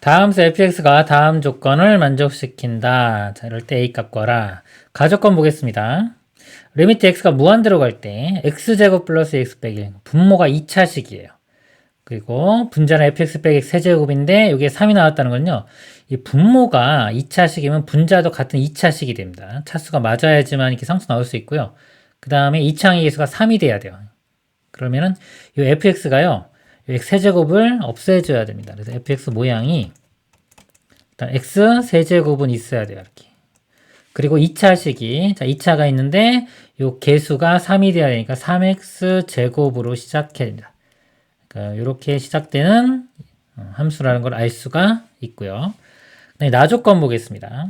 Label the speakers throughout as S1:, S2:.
S1: 다음수 fx가 다음 조건을 만족시킨다. 자, 이럴 때 a 값 구하라. 가조건 보겠습니다. 리미트 x가 무한대로 갈 때 x제곱 플러스 x 빼기 1. 분모가 2차식이에요. 그리고 분자는 fx 빼기 세제곱인데 여기에 3이 나왔다는 건요. 이 분모가 2차식이면 분자도 같은 2차식이 됩니다. 차수가 맞아야지만 이렇게 상수 나올 수 있고요. 그 다음에 2창의 개수가 3이 돼야 돼요. 그러면은 이 fx가요. X 세제곱을 없애줘야 됩니다. 그래서 fx 모양이 일단 x 세제곱은 있어야 돼요. 이렇게. 그리고 2차 식이 자 2차가 있는데 요 개수가 3이 돼야 되니까 3x 제곱으로 시작해야 됩니다. 그러니까 이렇게 시작되는 어, 함수라는 걸 알 수가 있고요. 네, 나조건 보겠습니다.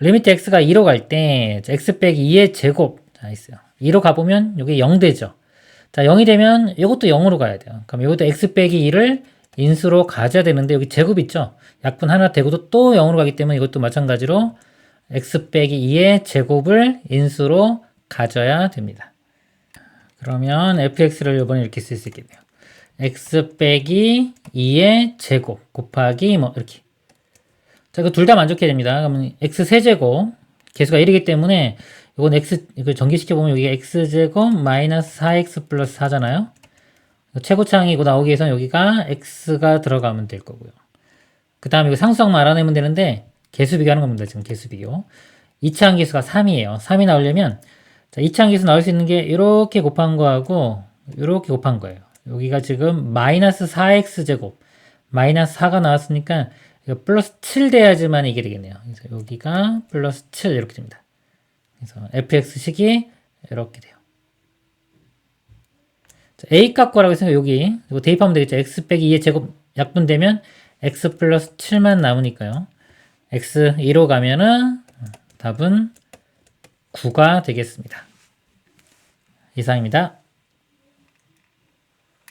S1: 리미트 x가 2로 갈 때 x 빼기 2의 제곱 자 있어요. 2로 가보면 이게 0 되죠. 자 0이 되면 이것도 0으로 가야 돼요. 그럼 이것도 x 빼기 2를 인수로 가져야 되는데 여기 제곱 있죠. 약분 하나 되고도 또 0으로 가기 때문에 이것도 마찬가지로 x 빼기 2의 제곱을 인수로 가져야 됩니다. 그러면 fx를 이번에 이렇게 쓸 수 있겠네요. x 빼기 2의 제곱 곱하기 뭐 이렇게 자, 이거 둘 다 만족해야 됩니다. 그러면 x 세제곱 개수가 1이기 때문에 이건 x 이걸 전개시켜 보면 여기가 x 제곱 마이너스 4x 플러스 4잖아요. 최고창이 이거 나오기 위해서는 여기가 x가 들어가면 될 거고요. 그 다음에 이거 상수항만 알아내면 되는데 개수 비교하는 겁니다. 지금 개수 비교. 2차항 개수가 3이에요. 3이 나오려면 자, 2차항 개수 나올 수 있는 게 이렇게 곱한 거하고 이렇게 곱한 거예요. 여기가 지금 마이너스 4x 제곱 마이너스 4가 나왔으니까 플러스 7 돼야지만 이게 되겠네요. 그래서 여기가 플러스 7 이렇게 됩니다. 그래서 fx식이 이렇게 돼요. 자, a 값 구하라고 했으니까 여기 이거 대입하면 되겠죠. x 빼기 2의 제곱 약분되면 x 플러스 7만 남으니까요. x 2로 가면은 답은 9가 되겠습니다. 이상입니다.